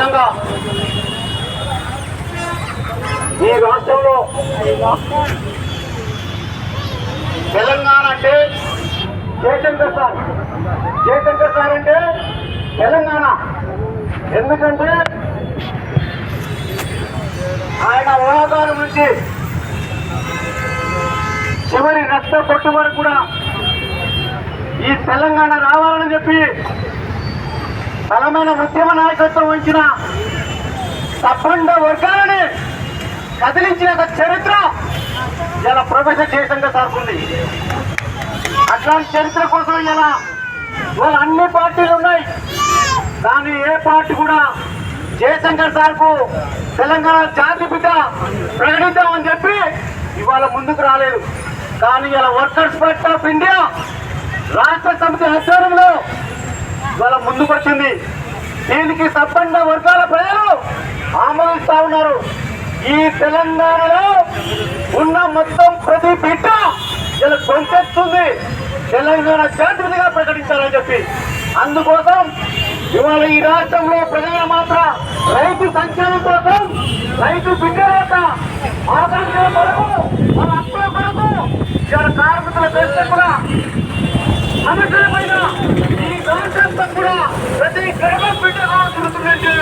నిజంగా. ఈ రాష్ట్రంలో తెలంగాణ అంటే జయశంకర్ సార్. జయశంకర్ సార్ అంటే తెలంగాణ. ఎందుకంటే ఆయన ఉదాహరణ నుంచి చివరి రక్త పొట్టు వరకు కూడా ఈ తెలంగాణ రావాలని చెప్పి బలమైన ఉద్యమ నాయకత్వం వహించిన తప్పండ వర్గాలని కదిలించిన ఒక చరిత్ర ఇలా ప్రొఫెసర్ జయశంకర్ సార్కుంది. అట్లాంటి చరిత్ర కోసం ఇలా ఇవాళ అన్ని పార్టీలు ఉన్నాయి. కానీ ఏ పార్టీ కూడా జయశంకర్ సార్కు తెలంగాణ జాతి బిడ్డ ప్రకటిద్దామని చెప్పి ఇవాళ ముందుకు రాలేదు. కానీ ఇలా వర్కర్స్ పార్టీ ఆఫ్ ఇండియా రాష్ట్ర సమితి ఆధ్వర్యంలో ముందుకు వచ్చింది దీనికి సంపన్న వర్గాల ప్రజలు ఆమోదిస్తా ఉన్నారు. ఈ తెలంగాణలో ఉన్న మొత్తం ప్రతి బిడ్డ ఇలా గొంతెత్తుంది. తెలంగాణ జాతీయతగా ప్రకటించాలని చెప్పి. అందుకోసం ఇవాళ ఈ రాష్ట్రంలో ప్రజల మాత్రం రైతు సంక్షేమం కోసం రైతు బిడ్డల యొక్క ఆకాంక్షల కొరకు వాళ్ళ హక్కుల కొరకు ఇవాళ కార్మికుల పేరు కూడా అంశాలపైన ఈ కాన్సెప్ట్ కూడా ప్రతి గ్రామం బిడ్డగా చూస్తుందంటే